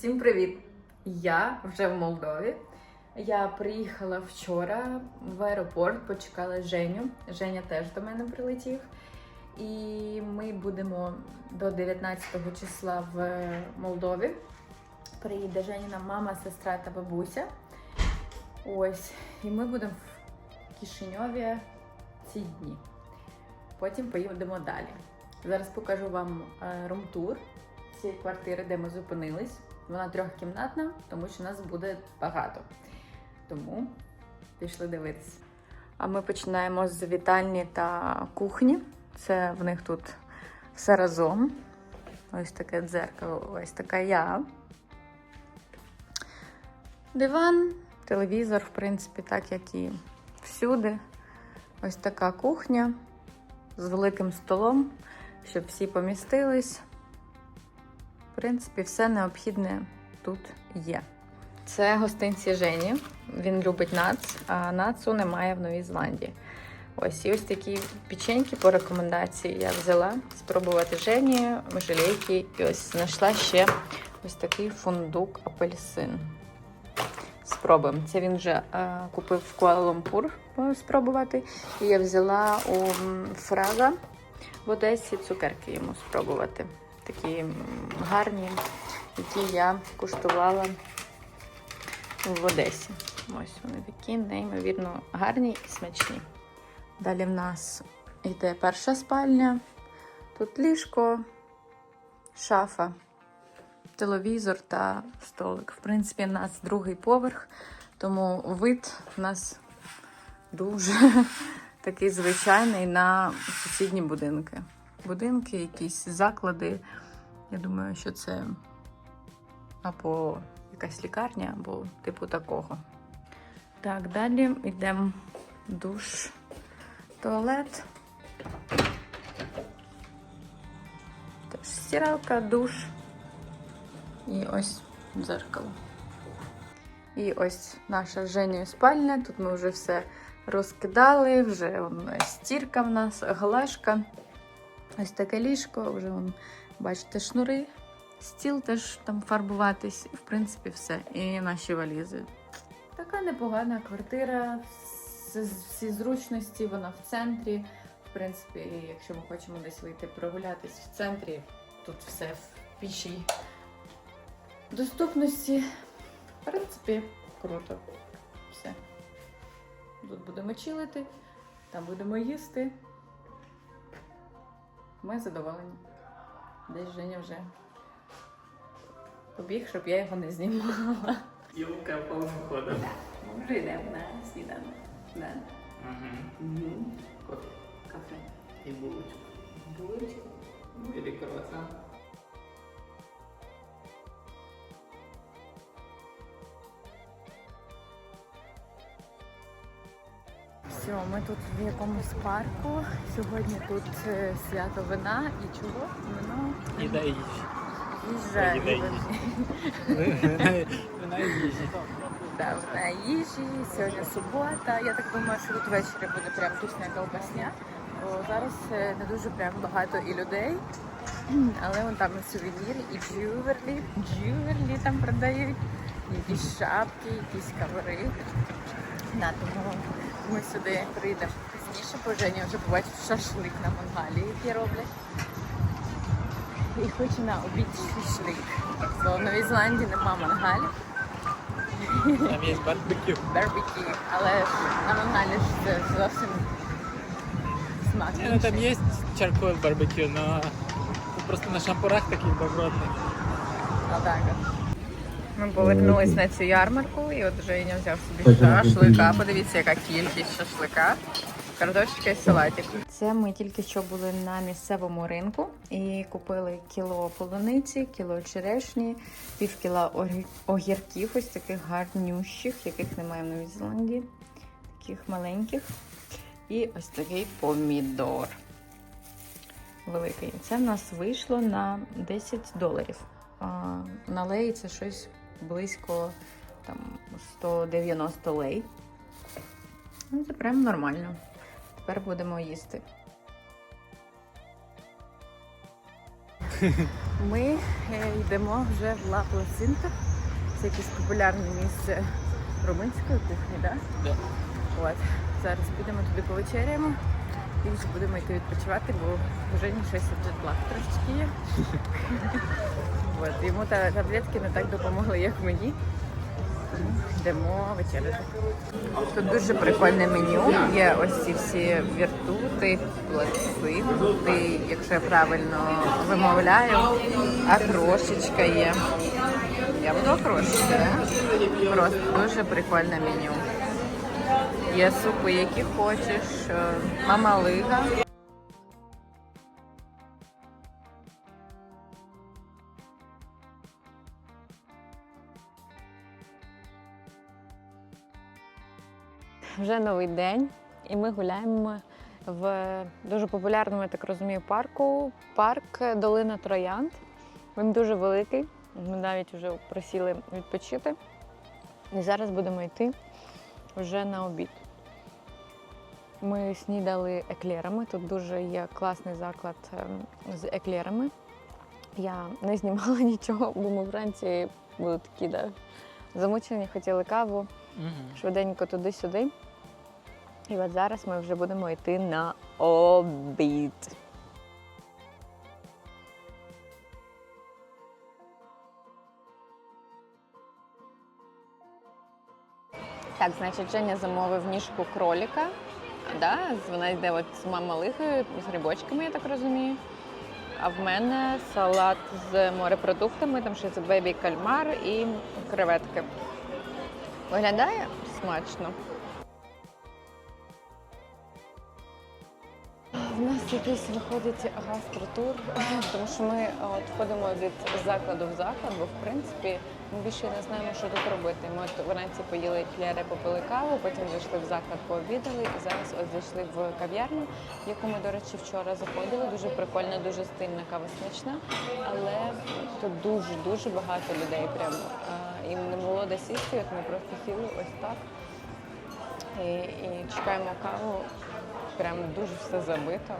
Всім привіт! Я вже в Молдові. Я приїхала вчора в аеропорт, почекала Женю. Женя теж до мене прилетів. І ми будемо до 19 числа в Молдові. Приїде Женіна мама, сестра та бабуся. Ось. І ми будемо в Кишиньові ці дні. Потім поїдемо далі. Зараз покажу вам е, румтур цієї квартири, де ми зупинились. Вона трьохкімнатна, тому що нас буде багато. Тому пішли дивитися. А ми починаємо з вітальні та кухні. Це в них тут все разом. Ось таке дзеркало, ось така я. Диван, телевізор, в принципі, так як і всюди. Ось така кухня з великим столом, щоб всі помістились. Принципі, все необхідне тут є. Це гостинці Жені. Він любить нац, а нацу немає в Новій Зеландії. Ось і ось такі печеньки по рекомендації я взяла спробувати Жені, желейки. І ось знайшла ще ось такий фундук апельсин. Спробуємо. Це він вже е, купив в Куала-Лумпур е, спробувати. І я взяла у Фрага в Одесі цукерки йому спробувати. Такі гарні, які я куштувала в Одесі. Ось вони такі, неймовірно гарні і смачні. Далі в нас йде перша спальня. Тут ліжко, шафа, телевізор та столик. В принципі, в нас другий поверх, тому вид у нас дуже такий звичайний на сусідні будинки. Будинки, якісь заклади. Я думаю, що це або якась лікарня, або типу такого. Так, далі йдемо душ, туалет. Теж стиралка, душ. І ось дзеркало. І ось наша з Женєю спальня. Тут ми вже все розкидали, вже он, стірка в нас, галашка. Ось таке ліжко, вже вон, бачите, шнури. Стіл теж там фарбуватись, в принципі все. І наші валізи. Така непогана квартира, всі зручності, вона в центрі. В принципі, якщо ми хочемо десь вийти прогулятись в центрі, тут все в пішій доступності. В принципі, круто. Все. Тут будемо чилити, там будемо їсти. Ми задоволені. Десь Женя вже побіг, щоб я його не знімала. Юлка повним ходом. Ми вже йдемо на сніданок. Да. Угу. Кофе Кафе. і булочку. Булочку. Ну, Или круасан. Все, ми тут в якомусь парку. Сьогодні тут е, свято вина і чого? Вино І дай їжі. їжа. Їда і вин- Вона і їжі. Сьогодні субота. Я так думаю, що тут ввечері буде прям тусня колбасня. Бо зараз е, не дуже прям багато і людей. Але вон там і сувеніри, і джуверлі, джуверлі там продають, якісь шапки, якісь коври. Да, тому ми сюди прийдемо пізніше, бо Женя вже побачив шашлик на мангалі, який роблять. І хочу на обід шашлик. Бо в Новій Зеландії нема мангалів. Там є барбекю. барбекю, але на мангалі ж це зовсім смак. Ну там є чаркойл барбекю, но просто на шампурах такий добротний. Отак от. Ми повернулись на цю ярмарку, і от Женя взяв собі шашлика. Подивіться, яка кількість шашлика. Картошечка і салатик. Це ми тільки що були на місцевому ринку і купили кіло полуниці, кіло черешні, пів кіла огірків, ось таких гарнющих, яких немає в Новій Зеландії, таких маленьких. І ось такий помідор. Великий. Це в нас вийшло на 10 доларів. А, на леї це щось близько там, 190 лей. Ну, це прям нормально. Тепер будемо їсти. Ми е, йдемо вже в Ла Пласинта. Це якесь популярне місце румунської кухні, так? Да. От. Зараз підемо туди повечеряємо і вже будемо йти відпочивати, бо вже не щось джетлаг трошечки є. От. Йому та таблетки не так допомогли, як мені. Йдемо вечеряти. Тут дуже прикольне меню. Є ось ці всі віртути, плацити, якщо я правильно вимовляю. Акрошечка є. Я буду окрошечка? Просто дуже прикольне меню. Є супи, які хочеш, мамалига. Вже новий день, і ми гуляємо в дуже популярному, я так розумію, парку. Парк Долина Троянд. Він дуже великий. Ми навіть вже просіли відпочити. І зараз будемо йти вже на обід. Ми снідали еклерами. Тут дуже є класний заклад ем, з еклерами. Я не знімала нічого, бо ми вранці були такі да, замучені, хотіли каву Угу. швиденько туди-сюди. І от зараз ми вже будемо йти на обід. Так, значить, Женя замовив ніжку кроліка. Да? Вона йде от з мамалихою, з грибочками, я так розумію. А в мене салат з морепродуктами, там ще це бебі кальмар і креветки. Виглядає смачно. У нас якийсь виходить гастротур, тому що ми от ходимо від закладу в заклад, бо в принципі ми більше не знаємо, що тут робити. Ми от вранці поїли кляри, попили каву, потім зайшли в заклад, пообідали і зараз от зайшли в кав'ярню, в яку ми, до речі, вчора заходили. Дуже прикольна, дуже стильна кава смачна, але тут дуже дуже багато людей. Прямо І не було де сісти. От ми просто сіли ось так і, і чекаємо каву. Прям дуже все забито.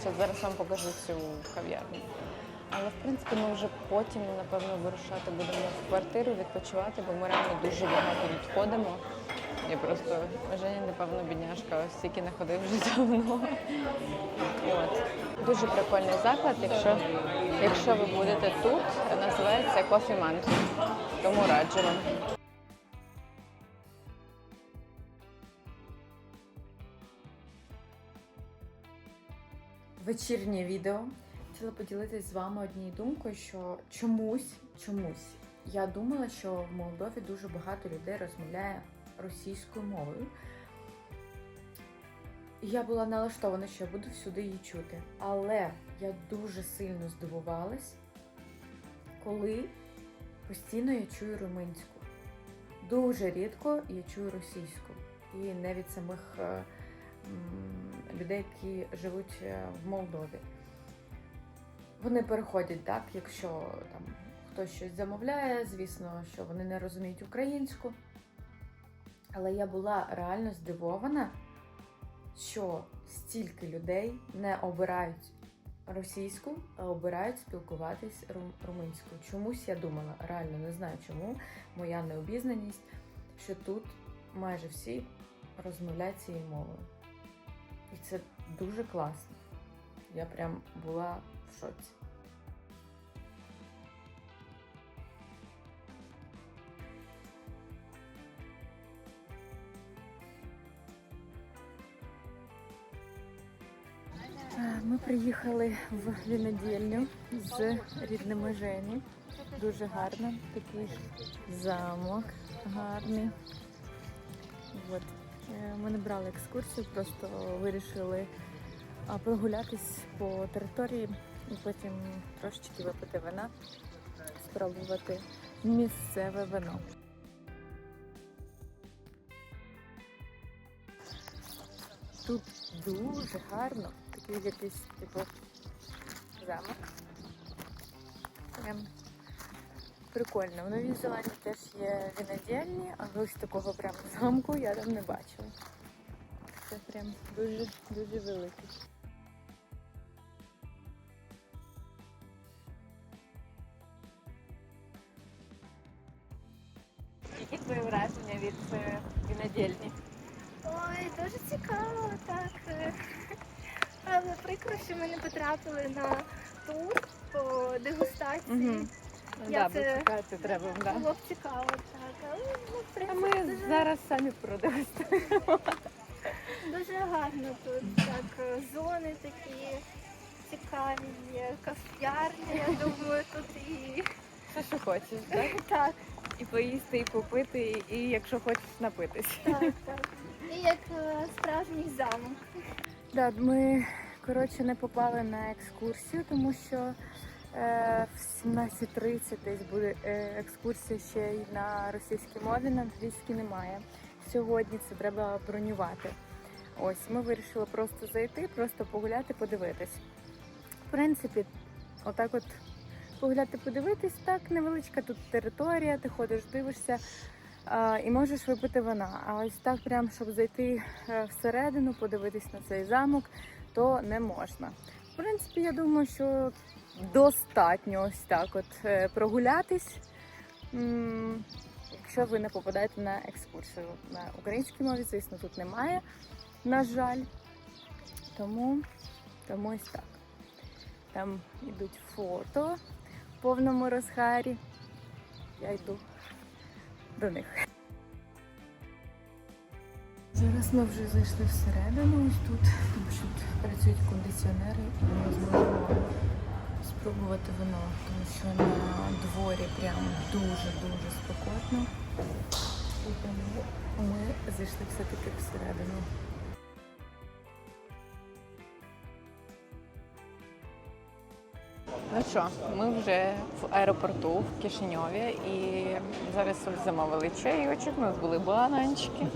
Ще зараз вам покажу цю кав'ярню. Але в принципі ми вже потім, напевно, вирушати будемо в квартиру, відпочивати, бо ми реально дуже багато тут ходимо. Я просто Женя, напевно, бідняшка, ось стільки не ходив вже давно. От. Дуже прикольний заклад. Якщо, якщо ви будете тут, називається Coffee Mountain. Тому раджу вам. Вечірнє відео. Хотіла поділитися з вами однією думкою, що чомусь, чомусь я думала, що в Молдові дуже багато людей розмовляє російською мовою. Я була налаштована, що я буду всюди її чути. Але я дуже сильно здивувалась, коли постійно я чую румунську. Дуже рідко я чую російську. І не від самих е, людей, які живуть е, в Молдові. Вони переходять, так, якщо там хтось щось замовляє, звісно, що вони не розуміють українську. Але я була реально здивована, що стільки людей не обирають російську, а обирають спілкуватись рум- румунською. Чомусь я думала, реально не знаю чому, моя необізнаність, що тут майже всі розмовляють цією мовою. І це дуже класно. Я прям була в шоці. Ми приїхали в винодільню з рідними Жені. Дуже гарно. Такий замок гарний. От. Е, Ми не брали екскурсію, просто вирішили прогулятись по території і потім трошечки випити вина, спробувати місцеве вино. Тут дуже гарно, тут якийсь типу замок. Прям прикольно. В Новій Зеландії теж є винодільні, а ось такого прям замку я там не бачила. Це прям дуже-дуже великий. Які твої враження від е, винодільні? Ой, дуже цікаво, так. Але прикро, що ми не потрапили на тур по дегустації. Мгм. Я Да, бо це- чекати треба, да. Було б цікаво, так. Але ну, в А принципі, ми дуже, зараз самі продегустуємо. дуже гарно тут. Так, е, зони такі цікаві, є кав'ярня, я думаю, тут і Все, що хочеш, так? так, І поїсти, і попити, і, і якщо хочеш напитись. так, так. І як е, справжній замок. Да, ми коротше не попали на екскурсію, тому що е, в 17.30 десь буде е, екскурсія ще й на російській мові, на англійській немає. Сьогодні це треба бронювати. Ось ми вирішили просто зайти, просто погуляти, подивитись. В принципі, отак от погуляти, подивитись, так невеличка тут територія, ти ходиш, дивишся. І можеш випити вина. А ось так, прям, щоб зайти е, всередину, подивитись на цей замок, то не можна. В принципі, я думаю, що достатньо ось так от е, прогулятись, якщо ви не попадаєте на екскурсію. На українській мові, звісно, тут немає, на жаль. Тому, тому ось так. Там йдуть фото в повному розгарі. Я йду до них. Зараз ми вже зайшли всередину, ось тут, тому що тут працюють кондиціонери, і ми зможемо спробувати вино, тому що на дворі прям дуже-дуже спекотно. І тому ми зайшли все-таки всередину. Ну що, ми вже в аеропорту в Кишиньові і зараз замовили чайочок, у нас були бананчики.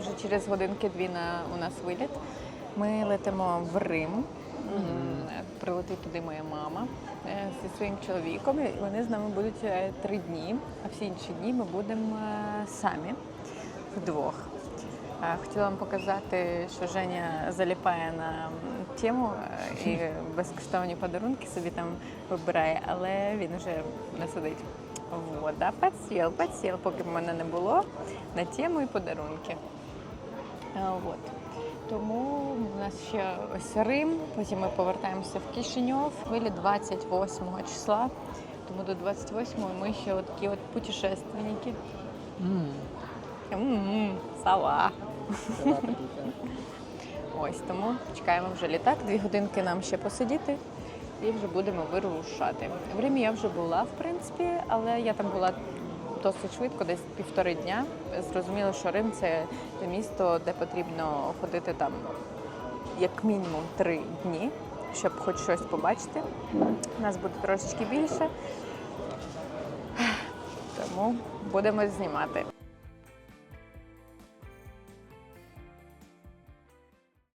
Вже через годинки-дві на у нас виліт. Ми летимо в Рим. Прилетить туди моя мама е, зі своїм чоловіком. Вони з нами будуть е, три дні, а всі інші дні ми будемо е, самі вдвох. Хотіла вам показати, що Женя заліпає на тему і безкоштовні подарунки собі там вибирає, але він вже не сидить. Вот, да, підсіл, підсіл, поки в мене не було на тему і подарунки. Вот. Тому у нас ще ось Рим, потім ми повертаємося в Кишиньов, хвилі 28 числа. Тому до 28 ми ще от такі от путешественники. М, Сала. Ось тому чекаємо вже літак. Дві годинки нам ще посидіти і вже будемо вирушати. В Римі я вже була, в принципі, але я там була досить швидко, десь півтори дня. Зрозуміло, що Рим це те місто, де потрібно ходити там як мінімум три дні, щоб хоч щось побачити. У Нас буде трошечки більше. Тому будемо знімати.